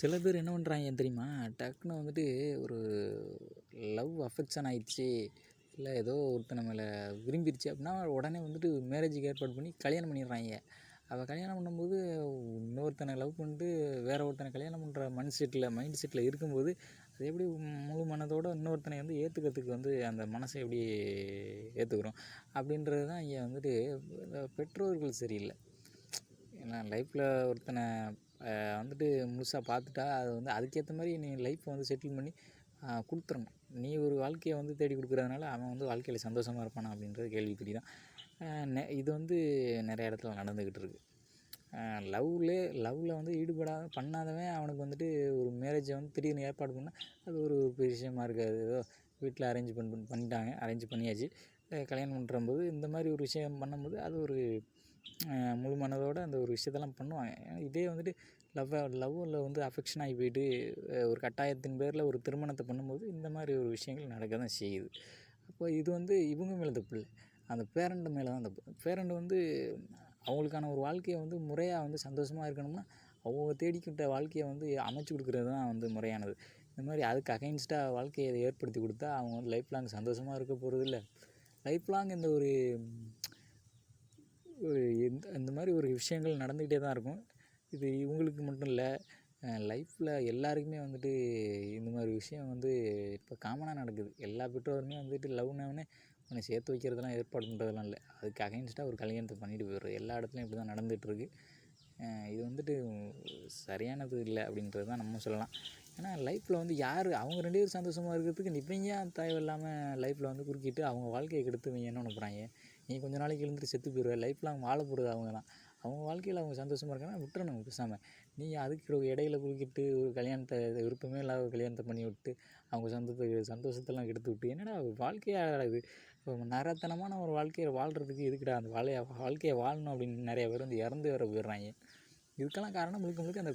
சில பேர் என்ன பண்ணுறாங்க தெரியுமா? டக்குன்னு வந்துட்டு ஒரு லவ் அஃபெக்ஷன் ஆகிடுச்சி இல்லை ஏதோ ஒருத்தன் மேலே விரும்பிருச்சு அப்படின்னா உடனே வந்துட்டு மேரேஜுக்கு ஏற்பாடு பண்ணி கல்யாணம் பண்ணிடுறாங்க. அவள் கல்யாணம் பண்ணும்போது இன்னொருத்தனை லவ் பண்ணிட்டு வேற ஒருத்தனை கல்யாணம் பண்ணுற மைண்ட் செட்டில் மைண்ட் செட்டில் இருக்கும்போது அது எப்படி முழு மனதோடு இன்னொருத்தனை வந்து ஏற்றுக்கிறதுக்கு வந்து அந்த மனசை எப்படி ஏற்றுக்கிறோம் அப்படின்றது தான் இங்கே வந்துட்டு பெற்றோர்கள் சரியில்லை. ஏன்னா லைஃப்பில் ஒருத்தனை வந்துட்டு முழுசாக பார்த்துட்டா அது வந்து அதுக்கேற்ற மாதிரி நீ லைஃப்பை வந்து செட்டில் பண்ணி கொடுத்துடணும் கொடுத்துறணும். நீ ஒரு வாழ்க்கையை வந்து தேடி கொடுக்குறதுனால அவன் வந்து வாழ்க்கையில் சந்தோஷமாக இருப்பானா அப்படின்றது கேள்விக்குறி தான் நெ இது வந்து நிறைய இடத்துல நடந்துக்கிட்டு இருக்குது லவ்லே லவ்வில் வந்து ஈடுபடாத பண்ணாதவன் அவனுக்கு வந்துட்டு ஒரு மேரேஜை வந்து திடீர்னு ஏற்பாடு பண்ணால் அது ஒரு பெரிய விஷயமா இருக்காது. ஏதோ வீட்டில் அரேஞ்ச் பண்ணி பண்ணிட்டாங்க அரேஞ்ச் பண்ணியாச்சு. கல்யாணம் பண்ணுறம்போது இந்த மாதிரி ஒரு விஷயம் பண்ணும்போது அது ஒரு முழு மனதோடு அந்த ஒரு விஷயத்தெல்லாம் பண்ணுவாங்க. இதே வந்துட்டு லவ் லவ்வில் வந்து அஃபெக்ஷன் ஆகி போயிட்டு ஒரு கட்டாயத்தின் பேரில் ஒரு திருமணத்தை பண்ணும்போது இந்த மாதிரி ஒரு விஷயங்கள் நடக்க தான் செய்யுது. அப்போ இது வந்து இவங்க மேலே தப்பு இல்லை. அந்த பேரண்ட் மேலே தான் தப்பு. பேரண்ட் வந்து அவங்களுக்கான ஒரு வாழ்க்கையை வந்து முறையாக வந்து சந்தோஷமாக இருக்கணும்னா அவங்க தேடிக்கிட்ட வாழ்க்கையை வந்து அமைச்சு கொடுக்குறது தான் வந்து முறையானது. இந்த மாதிரி அதுக்கு அகைன்ஸ்டாக வாழ்க்கையை ஏற்படுத்தி கொடுத்தா அவங்க வந்து லைஃப் லாங் சந்தோஷமாக இருக்க போகிறது இல்லை. லைஃப் லாங் இந்த ஒரு இந்த இந்த மாதிரி ஒரு விஷயங்கள் நடந்துக்கிட்டே தான் இருக்கும். இது இவங்களுக்கு மட்டும் இல்லை லைஃப்பில் எல்லாருக்குமே வந்துட்டு இந்த மாதிரி விஷயம் வந்து இப்போ காமனாக நடக்குது. எல்லா பெற்றோருமே வந்துட்டு லவ்னவனே உன்னை சேர்த்து வைக்கிறதெல்லாம் ஏற்பாடு பண்ணுறதெல்லாம் இல்லை. அதுக்கு அகைன்ஸ்டாக ஒரு கல்யாணத்தை பண்ணிட்டு போயிடுறது. எல்லா இடத்துலையும் இப்படி தான் நடந்துகிட்ருக்கு இது வந்துட்டு சரியானது இல்லை அப்படின்றது தான் நம்ம சொல்லலாம். ஏன்னா லைஃப்பில் வந்து யார் அவங்க ரெண்டு பேரும் சந்தோஷமாக இருக்கிறதுக்கு இவங்க ஏன் தேவையில்லாமல் லைஃப்பில் வந்து குறுக்கிட்டு அவங்க வாழ்க்கையை கெடுத்து இவங்க என்ன நினைக்கிறாங்க நீ கொஞ்ச நாளைக்கு எழுந்துட்டு செத்து போயிடுவ லைஃப் லாங் வாழ போகிறது அவங்க தான் அவங்க வாழ்க்கையில் அவங்க சந்தோஷமாக இருக்காங்கன்னா விட்டுறணும் பேசாமல் நீ அதுக்கு இடையில குறுக்கிட்டு ஒரு கல்யாணத்தை விருப்பமே இல்லாத ஒரு கல்யாணத்தை பண்ணி விட்டு அவங்க சந்தோஷத்தை சந்தோஷத்தெல்லாம் கெடுத்து விட்டு என்னடா வாழ்க்கையாக இது? நரத்தனமான ஒரு வாழ்க்கையை வாழ்கிறதுக்கு எதுக்குடா அந்த வாழைய வாழ்க்கையை வாழணும் அப்படின்னு நிறைய பேர் வந்து இறந்து வர போயிடுறாங்க. இதுக்கெல்லாம் காரணம் முழுக்க முழுக்க அந்த